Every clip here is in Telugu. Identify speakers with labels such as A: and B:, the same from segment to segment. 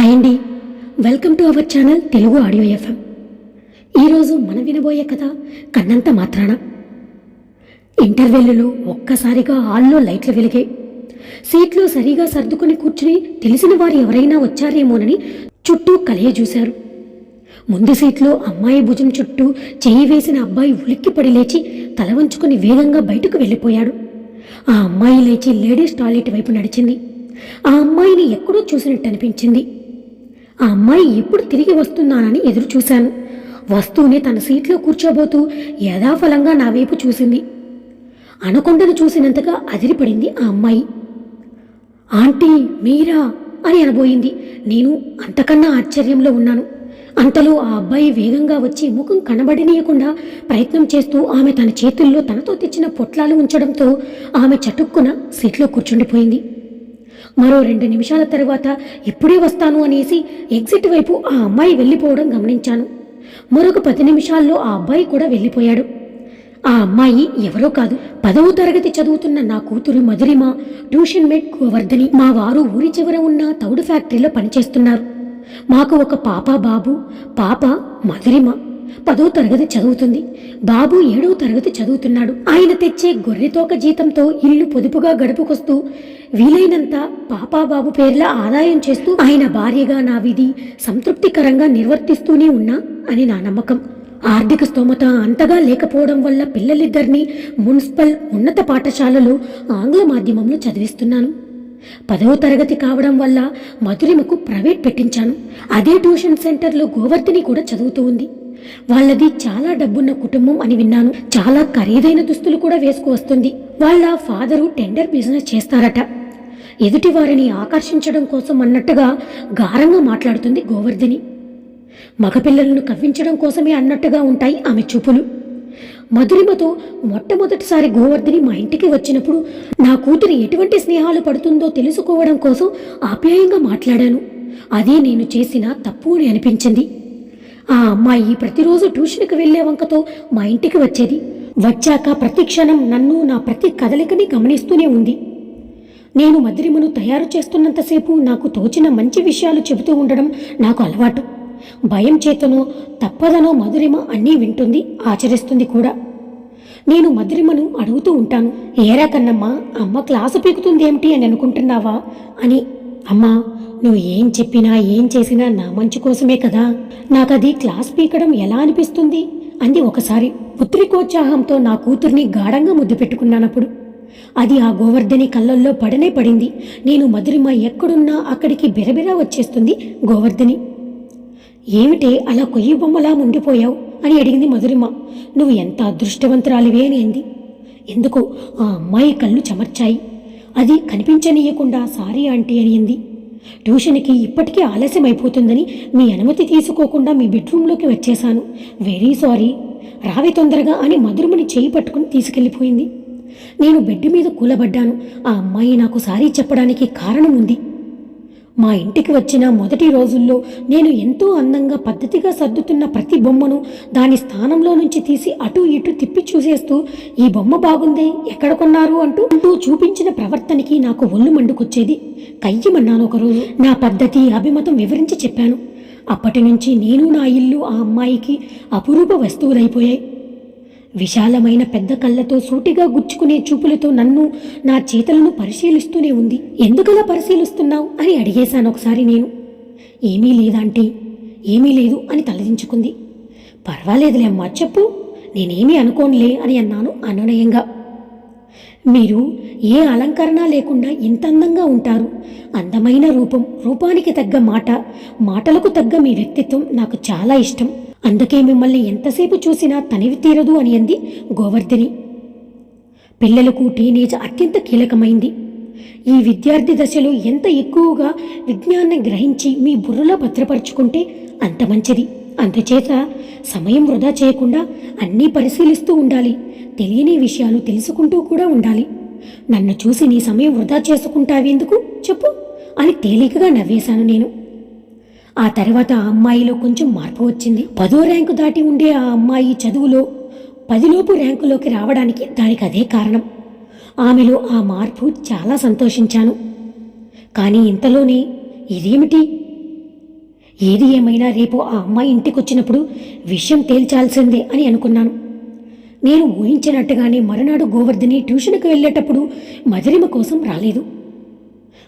A: హాయ్ అండి welcome to our channel Telugu audio FM. ఈరోజు మనం వినబోయే కథ కన్నంత మాత్రాన. ఇంటర్వెల్లులో ఒక్కసారిగా హాల్లో లైట్లు వెలిగాయి. సీట్లో సరిగా సర్దుకుని కూర్చుని తెలిసిన వారు ఎవరైనా వచ్చారేమోనని చుట్టూ కలియ చూశారు. ముందు సీట్లో అమ్మాయి భుజం చుట్టూ చేయి వేసిన అబ్బాయి ఉలిక్కిపడి లేచి తల వంచుకుని వేగంగా బయటకు వెళ్ళిపోయాడు. ఆ అమ్మాయి లేచి లేడీస్ టాయిలెట్ వైపు నడిచింది. ఆ అమ్మాయిని ఎక్కడో చూసినట్టు అనిపించింది. ఆ అమ్మాయి ఎప్పుడు తిరిగి వస్తున్నానని ఎదురు చూశాను. వస్తూనే తన సీట్లో కూర్చోబోతూ యథాఫలంగా నా వైపు చూసింది. అనకొండను చూసినంతగా అదిరిపడింది ఆ అమ్మాయి. ఆంటీ మీరా? అని అనబోయింది. నేను అంతకన్నా ఆశ్చర్యంలో ఉన్నాను. అంతలో ఆ అబ్బాయి వేగంగా వచ్చి ముఖం కనబడనీయకుండా ప్రయత్నం చేస్తూ ఆమె తన చేతుల్లో తనతో తెచ్చిన పొట్లాలు ఉంచడంతో ఆమె చటుక్కున సీట్లో కూర్చుండిపోయింది. మరో రెండు నిమిషాల తర్వాత ఇప్పుడే వస్తాను అనేసి ఎగ్జిట్ వైపు ఆ అమ్మాయి వెళ్ళిపోవడం గమనించాను. మరొక పది నిమిషాల్లో ఆ అబ్బాయి కూడా వెళ్ళిపోయాడు. ఆ అమ్మాయి ఎవరో కాదు పదవ తరగతి చదువుతున్న నా కూతురు మధురిమ ట్యూషన్ మేట్ గోవర్ధని. మా వారు ఊరి చివర ఉన్న తౌడు ఫ్యాక్టరీలో పనిచేస్తున్నారు. మాకు ఒక పాప బాబు పాప మధురిమ. పదో తరగతి చదువుతుంది. బాబు ఏడో తరగతి చదువుతున్నాడు. ఆయన తెచ్చే గొర్రెతోక జీతంతో ఇల్లు పొదుపుగా గడుపుకొస్తూ వీలైనంత పాపా బాబు పేర్ల ఆదాయం చేస్తూ ఆయన భార్యగా నా విధి సంతృప్తికరంగా నిర్వర్తిస్తూనే ఉన్నా అని నా నమ్మకం. ఆర్థిక స్తోమత అంతగా లేకపోవడం వల్ల పిల్లలిద్దరినీ మున్సిపల్ ఉన్నత పాఠశాలలో ఆంగ్ల మాధ్యమంలో చదివిస్తున్నాను. పదవ తరగతి కావడం వల్ల మధురిమకు ప్రైవేట్ పెట్టించాను. అదే ట్యూషన్ సెంటర్లో గోవర్ధిని కూడా చదువుతూ ఉంది. వాళ్ళది చాలా డబ్బున్న కుటుంబం అని విన్నాను. చాలా ఖరీదైన దుస్తులు కూడా వేసుకు వస్తుంది వాళ్ళ ఫాదరు టెండర్ బిజినెస్ చేస్తారట. ఎదుటి వారిని ఆకర్షించడం కోసం అన్నట్టుగా గారంగా మాట్లాడుతుంది గోవర్ధిని. మగపిల్లలను కవ్వించడం కోసమే అన్నట్టుగా ఉంటాయి ఆమె చూపులు. మధురిమతో మొట్టమొదటిసారి గోవర్ధిని మా ఇంటికి వచ్చినప్పుడు నా కూతురి ఎటువంటి స్నేహాలు పడుతుందో తెలుసుకోవడం కోసం ఆప్యాయంగా మాట్లాడాను. అదే నేను చేసిన తప్పు అని అనిపించింది. ఆ అమ్మాయి ప్రతిరోజు ట్యూషన్కి వెళ్ళే వంకతో మా ఇంటికి వచ్చేది. వచ్చాక ప్రతి క్షణం నన్ను నా ప్రతి కదలికని గమనిస్తూనే ఉంది. నేను మధురిమను తయారు చేస్తున్నంతసేపు నాకు తోచిన మంచి విషయాలు చెబుతూ ఉండడం నాకు అలవాటు. భయం చేతనో తప్పదనో మధురిమ అన్నీ వింటుంది ఆచరిస్తుంది కూడా. నేను మధురిమను అడుగుతూ ఉంటాను. ఏరా కన్నమ్మా అమ్మ క్లాసు పీకుతుంది ఏమిటి అని అనుకుంటున్నావా? అని. అమ్మా నువ్వు ఏం చెప్పినా ఏం చేసినా నా మంచి కోసమే కదా. నాకది క్లాస్ పీకడం ఎలా అనిపిస్తుంది? అంది ఒకసారి పుత్రికోత్సాహంతో నా కూతుర్ని గాఢంగా ముద్దు పెట్టుకున్నానప్పుడు. అది ఆ గోవర్ధని కళ్ళల్లో పడనే పడింది. నేను మధురిమ ఎక్కడున్నా అక్కడికి బిరబిరా వచ్చేస్తుంది గోవర్ధని. ఏమిటే అలా కొయ్యి బొమ్మలా ఉండిపోయావు అని అడిగింది మధురిమ. నువ్వు ఎంత అదృష్టవంతురాలివే అని అంది. ఎందుకో? ఆ అమ్మాయి కళ్ళు చెమర్చాయి. అది కనిపించనీయకుండా సారీ ఆంటీ అని అంది. ట్యూషన్కి ఇప్పటికీ ఆలస్యం అయిపోతుందని మీ అనుమతి తీసుకోకుండా మీ బెడ్రూమ్లోకి వచ్చేశాను. Very sorry. రావి తొందరగా అని మధురమని చేయి పట్టుకుని తీసుకెళ్ళిపోయింది. నేను బెడ్ మీద కూలబడ్డాను. ఆ అమ్మాయి నాకు సారీ చెప్పడానికి కారణం ఉంది. మా ఇంటికి వచ్చిన మొదటి రోజుల్లో నేను ఎంతో అందంగా పద్ధతిగా సర్దుతున్న ప్రతి బొమ్మను దాని స్థానంలో నుంచి తీసి అటు ఇటు తిప్పి చూసేస్తూ ఈ బొమ్మ బాగుంది ఎక్కడ కొన్నారు? అంటూ అంటూ చూపించిన ప్రవర్తనకి నాకు ఒళ్ళు మండుకొచ్చేది. కయ్యమన్నాను ఒకరోజు నా పద్ధతి అభిమతం వివరించి చెప్పాను. అప్పటి నుంచి నేను నా ఇల్లు ఆ అమ్మాయికి అపురూప వస్తువులైపోయాయి. విశాలమైన పెద్ద కళ్ళతో సూటిగా గుచ్చుకునే చూపులతో నన్ను నా చేతులను పరిశీలిస్తూనే ఉంది. ఎందుకలా పరిశీలిస్తున్నావు? అని అడిగేశాను ఒకసారి నేను. ఏమీ లేదంటే ఏమీ లేదు అని తలదించుకుంది. పర్వాలేదులే అమ్మా చెప్పు. నేనేమీ అనుకోనులే అని అన్నాను అనునయంగా మీరు ఏ అలంకరణ లేకుండా ఇంత అందంగా ఉంటారు. అందమైన రూపం రూపానికి తగ్గ మాట మాటలకు తగ్గ మీ వ్యక్తిత్వం నాకు చాలా ఇష్టం. అందుకే మిమ్మల్ని ఎంతసేపు చూసినా తనివి తీరదు అని అంది గోవర్ధిని. పిల్లలకు టీనేజ్ అత్యంత కీలకమైంది. ఈ విద్యార్థి దశలో ఎంత ఎక్కువగా విజ్ఞాన్ని గ్రహించి మీ బుర్రలో భద్రపరుచుకుంటే అంత మంచిది. అందుచేత సమయం వృధా చేయకుండా అన్నీ పరిశీలిస్తూ ఉండాలి. తెలియని విషయాలు తెలుసుకుంటూ కూడా ఉండాలి. నన్ను చూసి నీ సమయం వృధా చేసుకుంటావెందుకు? చెప్పు. అని తేలికగా నవ్వేశాను నేను. ఆ తర్వాత ఆ అమ్మాయిలో కొంచెం మార్పు వచ్చింది. పదో ర్యాంకు దాటి ఉండే ఆ అమ్మాయి చదువులో పదిలోపు ర్యాంకులోకి రావడానికి దానికి అదే కారణం. ఆమెలో ఆ మార్పు చాలా సంతోషించాను. కానీ ఇంతలోనే ఇదేమిటి? ఏది ఏమైనా రేపు ఆ అమ్మాయి ఇంటికి వచ్చినప్పుడు విషయం తేల్చాల్సిందే అని అనుకున్నాను. నేను ఊహించినట్టుగానే మరునాడు గోవర్ధని ట్యూషన్కి వెళ్ళేటప్పుడు మధురిమ కోసం రాలేదు.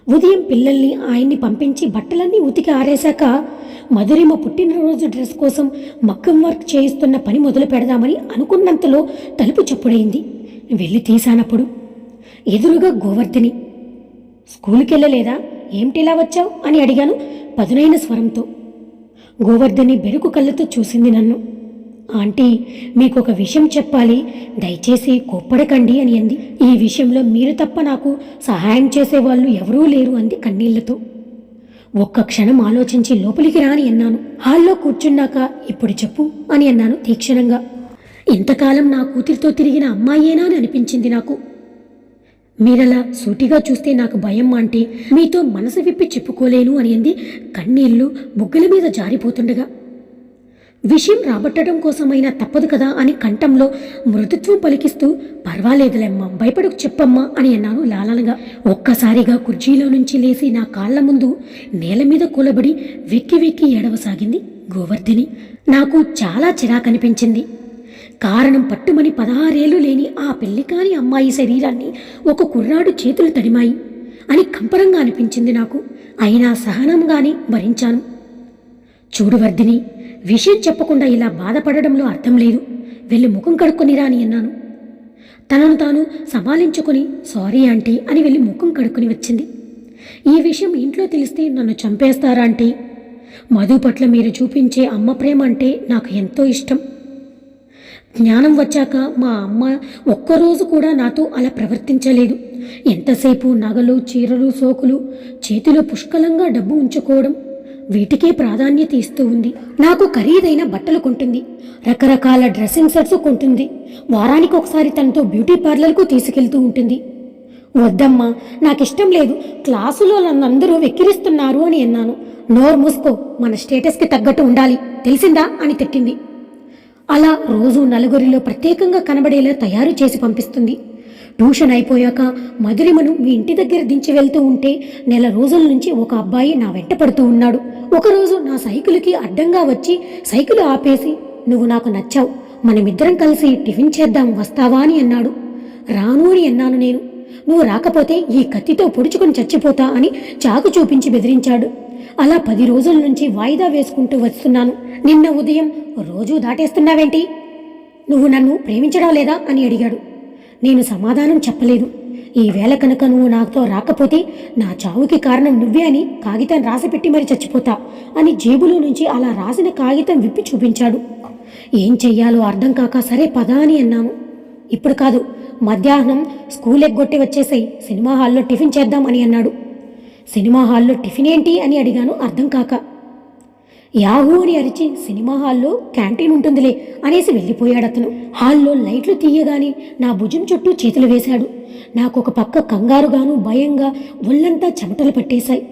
A: ఉదయం పిల్లల్ని ఆయన్ని పంపించి బట్టలన్నీ ఉతికి ఆరేశాక మధురిమ పుట్టినరోజు డ్రెస్ కోసం మగ్గం వర్క్ చేయిస్తున్న పని మొదలు పెడదామని అనుకున్నంతలో తలుపు చప్పుడైంది. వెళ్ళి తీశానప్పుడు ఎదురుగా గోవర్ధని స్కూల్కి వెళ్ళలేదా ఏమిటిలా వచ్చావు? అని అడిగాను పదునైన స్వరంతో. గోవర్ధని బెరుకు కళ్ళతో చూసింది నన్ను. ఆంటీ మీకు ఒక విషయం చెప్పాలి. దయచేసి కోప్పడకండి అని అంది. ఈ విషయంలో మీరు తప్ప నాకు సహాయం చేసేవాళ్ళు ఎవరూ లేరు అంది కన్నీళ్ళతో. ఒక్క క్షణం ఆలోచించి లోపలికి రాని అన్నాను. హాల్లో కూర్చున్నాక ఇప్పుడు చెప్పు అని అన్నాను తీక్షణంగా. ఇంతకాలం నా కూతురితో తిరిగిన అమ్మాయేనా అని అనిపించింది నాకు. మీరలా సూటిగా చూస్తే నాకు భయం అంటే మీతో మనసు విప్పి చెప్పుకోలేను అని అంది. కన్నీళ్ళు బుగ్గల మీద జారిపోతుండగా. విషయం రాబట్టడం కోసమైనా తప్పదు కదా అని కంఠంలో మృదుత్వం పలికిస్తూ పర్వాలేదులేమ్మా భయపడకు చెప్పమ్మా అని అన్నాను లాలనగా ఒక్కసారిగా కుర్చీలో నుంచి లేచి నా కాళ్ళ ముందు నేల మీద కూలబడి వెక్కి వెక్కి ఏడవసాగింది గోవర్ధిని. నాకు చాలా చిరాకనిపించింది. కారణం పట్టుమని పదహారేళ్ళు లేని ఆ పెళ్ళికాని అమ్మాయి శరీరాన్ని ఒక కుర్రాడు చేతులు తడిమాయి అని కంపరంగా అనిపించింది నాకు. అయినా సహనంగానే భరించాను. చూడు వర్ధిని విషయం చెప్పకుండా ఇలా బాధపడడంలో అర్థం లేదు. వెళ్ళి ముఖం కడుక్కొని రాని అన్నాను. తనను తాను సమాలించుకొని సారీ ఆంటీ అని వెళ్ళి ముఖం కడుక్కొని వచ్చింది. ఈ విషయం ఇంట్లో తెలిస్తే నన్ను చంపేస్తారా ఆంటీ? మధు పట్ల మీరు చూపించే అమ్మ ప్రేమ అంటే నాకు ఎంతో ఇష్టం. జ్ఞానం వచ్చాక మా అమ్మ ఒక్కరోజు కూడా నాతో అలా ప్రవర్తించలేదు. ఎంతసేపు నగలు చీరలు సోకులు చేతిలో పుష్కలంగా డబ్బు ఉంచుకోవడం వీటికే ప్రాధాన్యత ఇస్తూ ఉంది. నాకు ఖరీదైన బట్టలు కొంటుంది. రకరకాల డ్రెస్సింగ్ సెట్స్ కొంటుంది. వారానికి ఒకసారి తనతో బ్యూటీ పార్లర్కు తీసుకెళ్తూ ఉంటుంది. వద్దమ్మా నాకిష్టం లేదు. క్లాసులో నన్నందరూ వెక్కిరిస్తున్నారు అని అన్నాను. నోర్ మూసుకో మన స్టేటస్కి తగ్గట్టు ఉండాలి. తెలిసిందా? అని తిట్టింది. అలా రోజు నలుగురిలో ప్రత్యేకంగా కనబడేలా తయారు చేసి పంపిస్తుంది. ట్యూషన్ అయిపోయాక మధురిమను మీ ఇంటి దగ్గర దించి వెళ్తూ ఉంటే నెల రోజుల నుంచి ఒక అబ్బాయి నా వెంట పడుతూ ఉన్నాడు. ఒకరోజు నా సైకిల్కి అడ్డంగా వచ్చి సైకిల్ ఆపేసి నువ్వు నాకు నచ్చావు. మనమిద్దరం కలిసి టిఫిన్ చేద్దాం వస్తావా? అని అన్నాడు. రాను అని అన్నాను నేను. నువ్వు రాకపోతే ఈ కత్తితో పొడుచుకొని చచ్చిపోతా అని చాకు చూపించి బెదిరించాడు. అలా పది రోజుల నుంచి వాయిదా వేసుకుంటూ వస్తున్నాను. నిన్న ఉదయం రోజూ దాటేస్తున్నావేంటి? నువ్వు నన్ను ప్రేమించడం లేదా? అని అడిగాడు. నేను సమాధానం చెప్పలేదు. ఈ వేళ కనుక నువ్వు నాతో రాకపోతే నా చావుకి కారణం నువ్వే అని కాగితం రాసిపెట్టి మరి చచ్చిపోతా అని జేబులో నుంచి అలా రాసిన కాగితం విప్పి చూపించాడు. ఏం చెయ్యాలో అర్థం కాక సరే పదా అని అన్నాను. ఇప్పుడు కాదు మధ్యాహ్నం స్కూల్ ఎగ్గొట్టి వచ్చేసాయి సినిమా హాల్లో టిఫిన్ చేద్దాం అని అన్నాడు. సినిమా హాల్లో టిఫిన్ ఏంటి అని అడిగాను అర్థం కాక. యాహూ అని అరిచి సినిమా హాల్లో క్యాంటీన్ ఉంటుందిలే అనేసి వెళ్ళిపోయాడు అతను. హాల్లో లైట్లు తీయగానే నా భుజం చుట్టూ చేతులు వేశాడు. నాకు ఒక పక్క కంగారుగాను భయంగా ఒళ్ళంతా చెమటలు పట్టేశాయి.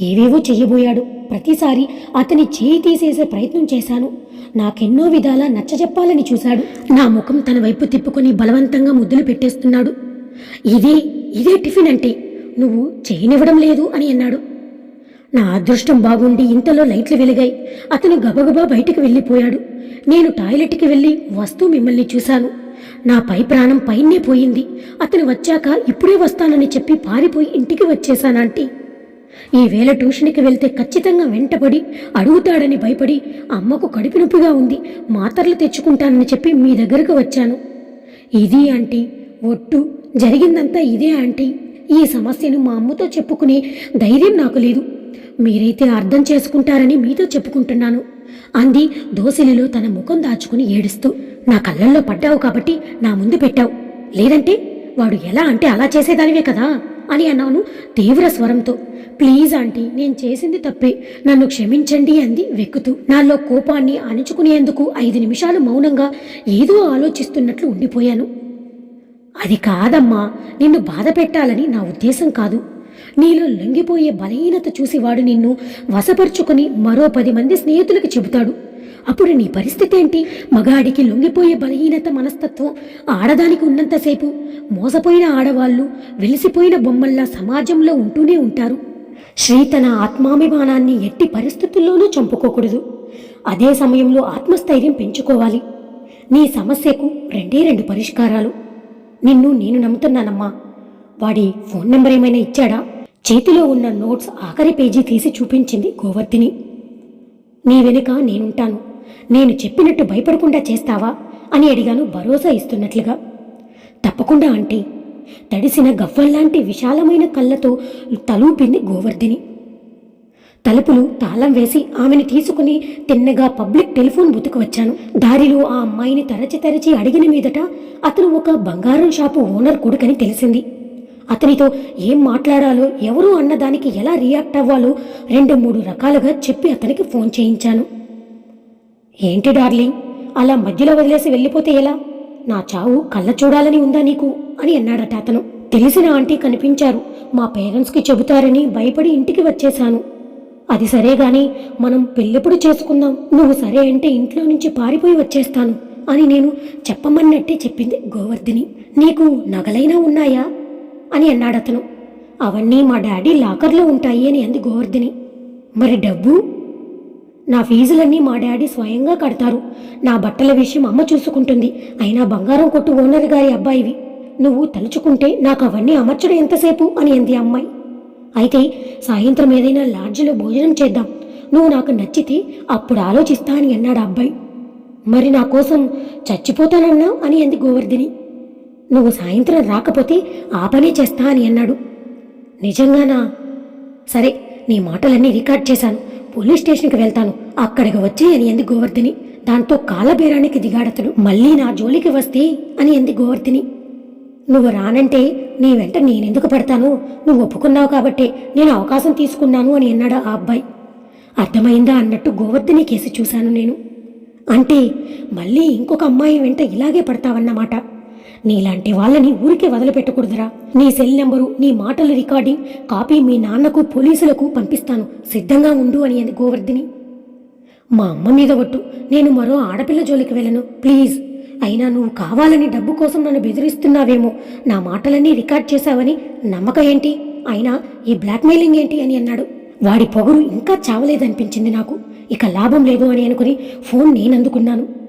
A: ఏవేవో చెయ్యబోయాడు. ప్రతిసారి అతని చేయి తీసేసే ప్రయత్నం చేశాను. నాకెన్నో విధాలా నచ్చజెప్పాలని చూశాడు. నా ముఖం తన వైపు తిప్పుకొని బలవంతంగా ముద్దులు పెట్టేస్తున్నాడు. ఇదే ఇదే టిఫిన్ అంటే నువ్వు చేయనివ్వడం లేదు అని అన్నాడు. నా అదృష్టం బాగుండి ఇంతలో లైట్లు వెలిగాయి. అతను గబగబా బయటికి వెళ్ళిపోయాడు. నేను టాయిలెట్కి వెళ్ళి వస్తూ మిమ్మల్ని చూశాను. నా పై ప్రాణం పైనే పోయింది. అతను వచ్చాక ఇప్పుడే వస్తానని చెప్పి పారిపోయి ఇంటికి వచ్చేశానంటీ ఈ వేళ ట్యూషన్కి వెళ్తే ఖచ్చితంగా వెంటపడి అడుగుతాడని భయపడి అమ్మకు కడుపు నొప్పిగా ఉంది. మాత్రలు తెచ్చుకుంటానని చెప్పి మీ దగ్గరకు వచ్చాను. ఇది ఆంటీ ఒట్టు. జరిగిందంతా ఇదే ఆంటీ. ఈ సమస్యను మా అమ్మతో చెప్పుకునే ధైర్యం నాకు లేదు. మీరైతే అర్థం చేసుకుంటారని మీతో చెప్పుకుంటున్నాను. అంది దోసిలిలో తన ముఖం దాచుకుని ఏడుస్తూ. నా కళ్ళల్లో పడ్డావు కాబట్టి నా ముందు పెట్టావు. లేదంటే వాడు ఎలా అంటే అలా చేసేదానివే కదా అని అన్నాను తీవ్ర స్వరంతో. ప్లీజ్ ఆంటీ నేను చేసింది తప్పే. నన్ను క్షమించండి అంది వెక్కుతూ. నాలో కోపాన్ని అణుచుకునేందుకు ఐదు నిమిషాలు మౌనంగా ఏదో ఆలోచిస్తున్నట్లు ఉండిపోయాను. అది కాదమ్మా నిన్ను బాధ పెట్టాలని నా ఉద్దేశం కాదు. నీలో లొంగిపోయే బలహీనత చూసి వాడు నిన్ను వశపరుచుకొని మరో పది మంది స్నేహితులకు చెబుతాడు. అప్పుడు నీ పరిస్థితి ఏంటి? మగాడికి లొంగిపోయే బలహీనత మనస్తత్వం ఆడదానికి ఉన్నంతసేపు మోసపోయిన ఆడవాళ్ళు వెలిసిపోయిన బొమ్మల్లా సమాజంలో ఉంటూనే ఉంటారు. శ్రీ తన ఆత్మాభిమానాన్ని ఎట్టి పరిస్థితుల్లోనూ చంపుకోకూడదు. అదే సమయంలో ఆత్మస్థైర్యం పెంచుకోవాలి. నీ సమస్యకు రెండే రెండు పరిష్కారాలు. నిన్ను నేను నమ్ముతున్నానమ్మా. వాడి ఫోన్ నెంబర్ ఏమైనా ఇచ్చాడా? చేతిలో ఉన్న నోట్స్ ఆఖరి పేజీ తీసి చూపించింది గోవర్ధిని. నీ వెనుక నేనుంటాను. నేను చెప్పినట్టు భయపడకుండా చేస్తావా? అని అడిగాను భరోసా ఇస్తున్నట్లుగా. తప్పకుండా అంటే తడిసిన గవ్వల్లాంటి విశాలమైన కళ్ళతో తలూపింది గోవర్ధిని. తలుపులు తాళం వేసి ఆమెను తీసుకుని తిన్నగా పబ్లిక్ టెలిఫోన్ బుతుకు వచ్చాను. దారిలో ఆ అమ్మాయిని తరచి తరచి అడిగిన మీదట అతను ఒక బంగారం షాపు ఓనర్ కొడుకని తెలిసింది. అతనితో ఏం మాట్లాడాలో ఎవరు అన్నదానికి ఎలా రియాక్ట్ అవ్వాలో రెండు మూడు రకాలుగా చెప్పి అతనికి ఫోన్ చేయించాను. ఏంటి డార్లింగ్ అలా మధ్యలో వదిలేసి వెళ్ళిపోతే ఎలా? నా చావు కళ్ళ చూడాలని ఉందా నీకు? అని అన్నాడట అతను. తెలిసిన ఆంటీ కనిపించారు. మా పేరెంట్స్కి చెబుతారని భయపడి ఇంటికి వచ్చేశాను. అది సరే గాని మనం పెళ్ళెప్పుడు చేసుకుందాం. నువ్వు సరే అంటే ఇంట్లో నుంచి పారిపోయి వచ్చేస్తాను అని నేను చెప్పమన్నట్టే చెప్పింది గోవర్ధిని. నీకు నగలైనా ఉన్నాయా? అని అన్నాడతను. అవన్నీ మా డాడీ లాకర్లో ఉంటాయి అని అంది గోవర్ధిని. మరి డబ్బు? నా ఫీజులన్నీ మా డాడీ స్వయంగా కడతారు. నా బట్టల విషయం అమ్మ చూసుకుంటుంది. అయినా బంగారం కొట్టు ఓనర్ గారి అబ్బాయివి. నువ్వు తలుచుకుంటే నాకు అవన్నీ అమర్చడం ఎంతసేపు అని అంది అమ్మాయి. అయితే సాయంత్రం ఏదైనా లాడ్జిలో భోజనం చేద్దాం. నువ్వు నాకు నచ్చితే అప్పుడు ఆలోచిస్తా అని అన్నాడు ఆ అబ్బాయి. మరి నా కోసం చచ్చిపోతానన్నా అని అంది గోవర్ధిని. నువ్వు సాయంత్రం రాకపోతే ఆ పనే చేస్తా అని అన్నాడు. నిజంగానా? సరే నీ మాటలన్నీ రికార్డ్ చేశాను. పోలీస్ స్టేషన్కి వెళ్తాను. అక్కడికి వచ్చి అని అంది గోవర్ధిని. దాంతో కాలబేరానికి దిగాడతడు మళ్ళీ నా జోలికి వస్తే అని అంది గోవర్ధిని. నువ్వు రానంటే నీ వెంట నేనెందుకు పడతాను? నువ్వు ఒప్పుకున్నావు కాబట్టే నేను అవకాశం తీసుకున్నాను అని అన్నాడు ఆ అబ్బాయి. అర్థమైందా అన్నట్టు గోవర్ధిని కేసి చూశాను నేను. అంటే మళ్ళీ ఇంకొక అమ్మాయి వెంట ఇలాగే పడతావన్నమాట. నీలాంటి వాళ్ళని ఊరికే వదిలిపెట్టకూడదురా. నీ సెల్ నెంబరు నీ మాటల రికార్డింగ్ కాపీ మీ నాన్నకు పోలీసులకు పంపిస్తాను. సిద్ధంగా ఉండు అని అంది గోవర్ధిని. మా అమ్మ మీద ఒట్టు. నేను మరో ఆడపిల్ల జోలికి వెళ్ళను. ప్లీజ్. అయినా నువ్వు కావాలని డబ్బు కోసం నన్ను బెదిరిస్తున్నావేమో. నా మాటలన్నీ రికార్డ్ చేశావని నమ్మకం ఏంటి? అయినా ఈ బ్లాక్మెయిలింగ్ ఏంటి అని అన్నాడు. వాడి పొగరు ఇంకా చావలేదనిపించింది నాకు. ఇక లాభం లేదు అని అనుకుని ఫోన్ నేను అందుకున్నాను.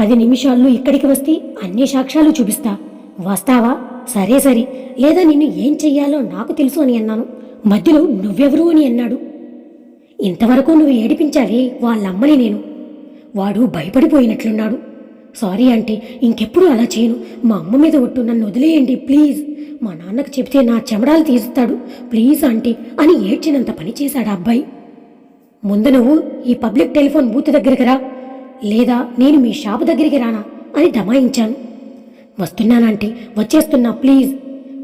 A: పది నిమిషాల్లో ఇక్కడికి వస్తే అన్ని సాక్ష్యాలు చూపిస్తా. వస్తావా? సరే సరే. లేదా నిన్ను ఏం చెయ్యాలో నాకు తెలుసు అని అన్నాను. మధ్యలో నువ్వెవరు అని అన్నాడు. ఇంతవరకు నువ్వు ఏడిపించావే వాళ్ళమ్మని నేను. వాడు భయపడిపోయినట్లున్నాడు. సారీ అంటే ఇంకెప్పుడు అలా చేయను. మా అమ్మ మీద ఒట్టు నన్ను వదిలేయండి ప్లీజ్. మా నాన్నకు చెబితే నా చెమడాలు తీస్తాడు ప్లీజ్ ఆంటీ అని ఏడ్చినంత పని చేశాడు ఆ అబ్బాయి. ముందు నువ్వు ఈ పబ్లిక్ టెలిఫోన్ బూత్ దగ్గరికి రా. లేదా నేను మీ షాపు దగ్గరికి రానా అని దమాయించాను. వస్తున్నానంటే వచ్చేస్తున్నా ప్లీజ్.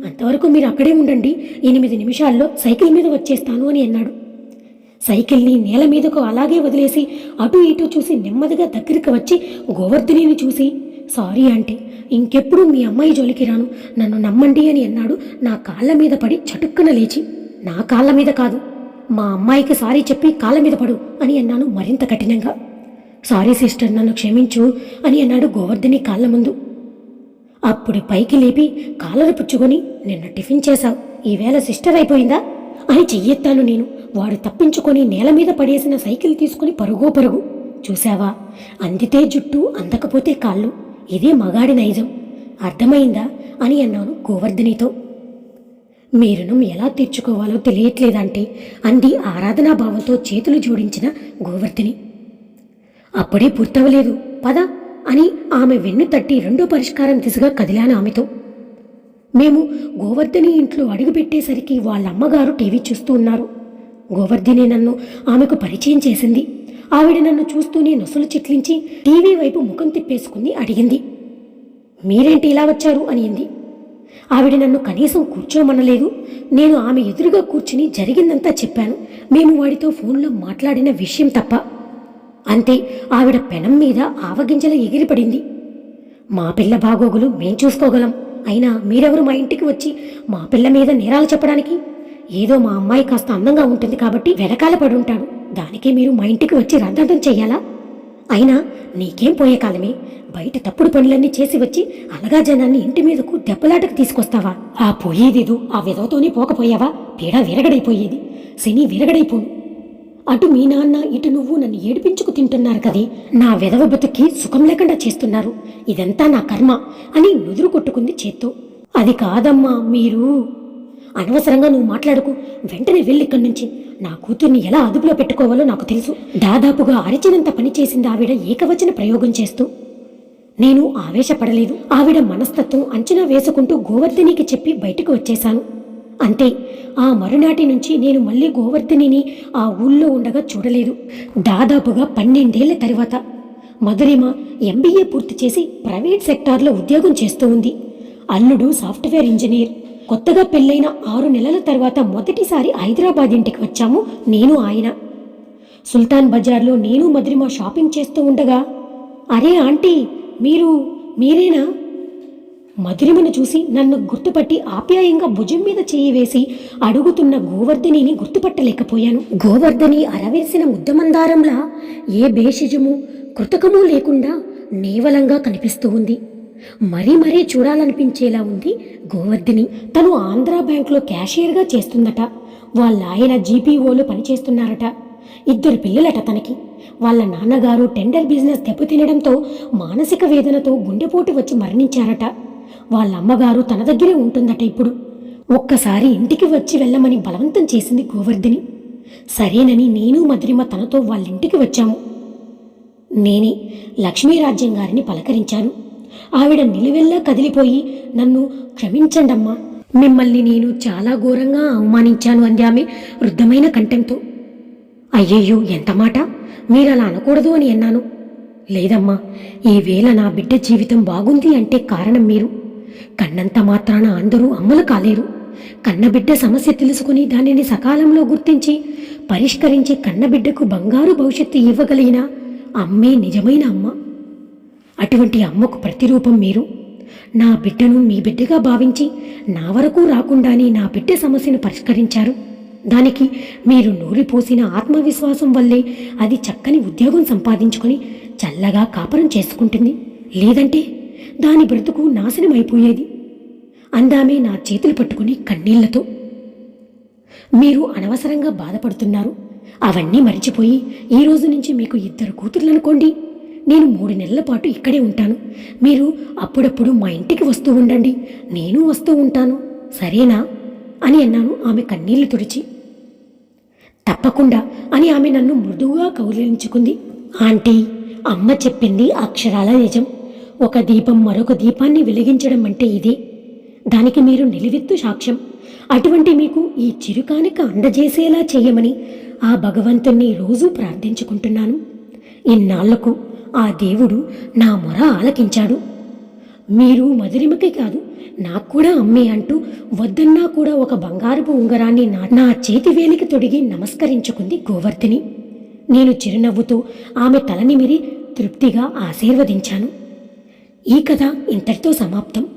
A: అంతవరకు మీరు అక్కడే ఉండండి ఎనిమిది నిమిషాల్లో సైకిల్ మీద వచ్చేస్తాను అని అన్నాడు. సైకిల్ని నేల మీదకు అలాగే వదిలేసి అటు ఇటు చూసి నెమ్మదిగా దగ్గరికి వచ్చి గోవర్ధనిని చూసి సారీ అంటే ఇంకెప్పుడు మీ అమ్మాయి జోలికి రాను నన్ను నమ్మండి అని అన్నాడు నా కాళ్ళ మీద పడి చటుక్కున లేచి. నా కాళ్ళ మీద కాదు మా అమ్మాయికి సారీ చెప్పి కాళ్ళ మీద పడు అని అన్నాను మరింత కఠినంగా. సారీ సిస్టర్ నన్ను క్షమించు అని అన్నాడు గోవర్ధని కాళ్ళ ముందు. అప్పుడు పైకి లేపి కాలరు పుచ్చుకొని నిన్న టిఫిన్ చేశావు. ఈవేళ సిస్టర్ అయిపోయిందా? అని చెయ్యెత్తాను నేను. వాడు తప్పించుకొని నేల మీద పడేసిన సైకిల్ తీసుకుని పరుగో పరుగు. చూశావా? అందితే జుట్టు అందకపోతే కాళ్ళు. ఇదే మగాడి నైజం. అర్థమైందా? అని అన్నాను గోవర్ధనితో. మీ రుణం ఎలా తీర్చుకోవాలో తెలియట్లేదంటే అంది ఆరాధనా భావంతో చేతులు జోడించిన గోవర్ధని. అప్పుడే పూర్తవలేదు. పద అని ఆమె వెన్ను తట్టి రెండో పరిష్కారం దిశగా కదిలాను ఆమెతో. మేము గోవర్ధని ఇంట్లో అడుగుపెట్టేసరికి వాళ్ళ అమ్మగారు టీవీ చూస్తూ ఉన్నారు. గోవర్ధిని నన్ను ఆమెకు పరిచయం చేసింది. ఆవిడ నన్ను చూస్తూనే నొసలు చిట్లించి టీవీ వైపు ముఖం తిప్పేసుకుని అడిగింది. మీరేంటి ఇలా వచ్చారు? అనింది ఆవిడ నన్ను కనీసం కూర్చోమనలేదు. నేను ఆమె ఎదురుగా కూర్చుని జరిగిందంతా చెప్పాను. మేము వాడితో ఫోన్లో మాట్లాడిన విషయం తప్ప అంతే ఆవిడ పెనం మీద ఆవగింజల ఎగిరిపడింది. మా పిల్ల బాగోగులు మేం చూసుకోగలం. అయినా మీరెవరు మా ఇంటికి వచ్చి మా పిల్ల మీద నేరాలు చెప్పడానికి? ఏదో మా అమ్మాయి కాస్త అందంగా ఉంటుంది కాబట్టి వెనకాల పడుంటాడు. దానికే మీరు మా ఇంటికి వచ్చి రద్దంతం చెయ్యాలా? అయినా నీకేం పోయే కాలమే. బయట తప్పుడు పనులన్నీ చేసి వచ్చి అలగా జనాన్ని ఇంటి మీదకు దెబ్బలాటకు తీసుకొస్తావా? ఆ పోయేదేదో ఆ విధవతోనే పోకపోయావా? పీడ విరగడైపోయేది. శని విరగడైపోను. అటు మీ నాన్న ఇటు నువ్వు నన్ను ఏడిపించుకు తింటున్నారు కదే. నా విధవ బతుకి సుఖం లేకుండా చేస్తున్నారు. ఇదంతా నా కర్మ అని నుదురు కొట్టుకుంది చేత్తో. అది కాదమ్మా మీరు. అనవసరంగా నువ్వు మాట్లాడుకు. వెంటనే వెళ్ళి ఇక్కడి నుంచి. నా కూతుర్ని ఎలా అదుపులో పెట్టుకోవాలో నాకు తెలుసు. దాదాపుగా అరిచినంత పని చేసింది ఆవిడ ఏకవచన ప్రయోగం చేస్తూ. నేను ఆవేశపడలేదు. ఆవిడ మనస్తత్వం అంచనా వేసుకుంటూ గోవర్ధనికి చెప్పి బయటకు వచ్చేశాను. అంతే ఆ మరునాటి నుంచి నేను మళ్ళీ గోవర్ధనిని ఆ ఊళ్ళో ఉండగా చూడలేదు. దాదాపుగా పన్నెండేళ్ళ తర్వాత మధురిమ ఎంబీఏ పూర్తి చేసి ప్రైవేట్ సెక్టార్లో ఉద్యోగం చేస్తూ ఉంది. అల్లుడు సాఫ్ట్వేర్ ఇంజనీర్. కొత్తగా పెళ్ళైన ఆరు నెలల తర్వాత మొదటిసారి హైదరాబాద్ ఇంటికి వచ్చాము నేను ఆయన. సుల్తాన్ బజార్లో నేను మధురిమ షాపింగ్ చేస్తూ ఉండగా అరే ఆంటీ మీరు మీరేనా? మధురిమను చూసి నన్ను గుర్తుపట్టి ఆప్యాయంగా భుజం మీద చేయి వేసి అడుగుతున్న గోవర్ధనిని గుర్తుపట్టలేకపోయాను. గోవర్ధని అరవేసిన ముద్దమందారంలా ఏ భేషజము కృతకము లేకుండా నేవలంగా కనిపిస్తూ ఉంది. మరీ మరీ చూడాలనిపించేలా ఉంది గోవర్ధని. తను ఆంధ్రా బ్యాంక్లో క్యాషియర్గా చేస్తుందట. వాళ్ళ ఆయన జీపీఓలు పనిచేస్తున్నారట. ఇద్దరు పిల్లలట తనకి. వాళ్ళ నాన్నగారు టెండర్ బిజినెస్ దెబ్బతినడంతో మానసిక వేదనతో గుండెపోటు వచ్చి మరణించారట. వాళ్ళ అమ్మగారు తన దగ్గరే ఉంటుందట ఇప్పుడు. ఒక్కసారి ఇంటికి వచ్చి వెళ్ళమని బలవంతం చేసింది గోవర్ధిని. సరేనని నేను మధురిమ తనతో వాళ్ళింటికి వచ్చాము. నేనే లక్ష్మీరాజ్యం గారిని పలకరించాను. ఆవిడ నిలువెల్లా కదిలిపోయి నన్ను క్షమించండమ్మా. మిమ్మల్ని నేను చాలా ఘోరంగా అవమానించాను అంది ఆమె వృద్ధమైన కంఠంతో. అయ్యయ్యో ఎంత మాట? మీరు అలా అనకూడదు అని అన్నాను. లేదమ్మా ఈవేళ నా బిడ్డ జీవితం బాగుంది అంటే కారణం మీరు. కన్నంత మాత్రాన అందరూ అమ్మలు కాలేరు. కన్నబిడ్డ సమస్య తెలుసుకుని దానిని సకాలంలో గుర్తించి పరిష్కరించి కన్నబిడ్డకు బంగారు భవిష్యత్తు ఇవ్వగలిగిన అమ్మే నిజమైన అమ్మ. అటువంటి అమ్మకు ప్రతిరూపం మీరు. నా బిడ్డను మీ బిడ్డగా భావించి నా వరకు రాకుండానే నా బిడ్డ సమస్యను పరిష్కరించారు. దానికి మీరు నూరిపోసిన ఆత్మవిశ్వాసం వల్లే అది చక్కని ఉద్యోగం సంపాదించుకొని చల్లగా కాపురం చేసుకుంటుంది. లేదంటే దాని బ్రతుకు నాశనం అయిపోయేది అందామే నా చేతులు పట్టుకుని కన్నీళ్ళతో. మీరు అనవసరంగా బాధపడుతున్నారు. అవన్నీ మరిచిపోయి ఈ రోజు నుంచి మీకు ఇద్దరు కూతుర్లు అనుకోండి. నేను మూడు నెలల పాటు ఇక్కడే ఉంటాను. మీరు అప్పుడప్పుడు మా ఇంటికి వస్తూ ఉండండి. నేను వస్తూ ఉంటాను. సరేనా? అని అన్నాను ఆమె కన్నీళ్ళు తుడిచి. తప్పకుండా అని ఆమె నన్ను మృదువుగా కౌలించుకుంది ఆంటీ అమ్మ చెప్పింది అక్షరాల నిజం. ఒక దీపం మరొక దీపాన్ని వెలిగించడం అంటే ఇదే. దానికి మీరు నిలువెత్తు సాక్ష్యం. అటువంటి మీకు ఈ చిరుకానిక అందజేసేలా చేయమని ఆ భగవంతుణ్ణి రోజూ ప్రార్థించుకుంటున్నాను. ఇన్నాళ్ళకు ఆ దేవుడు నా మొర ఆలకించాడు. మీరు మధురిమకే కాదు నాకు కూడా అమ్మే అంటూ వద్దన్నా కూడా ఒక బంగారపు ఉంగరాన్ని నా నా చేతి వేలికి తొడిగి నమస్కరించుకుంది గోవర్ధిని. నేను చిరునవ్వుతో ఆమె తలనిమిరి తృప్తిగా ఆశీర్వదించాను. ఈ కథ ఇంతటితో సమాప్తం.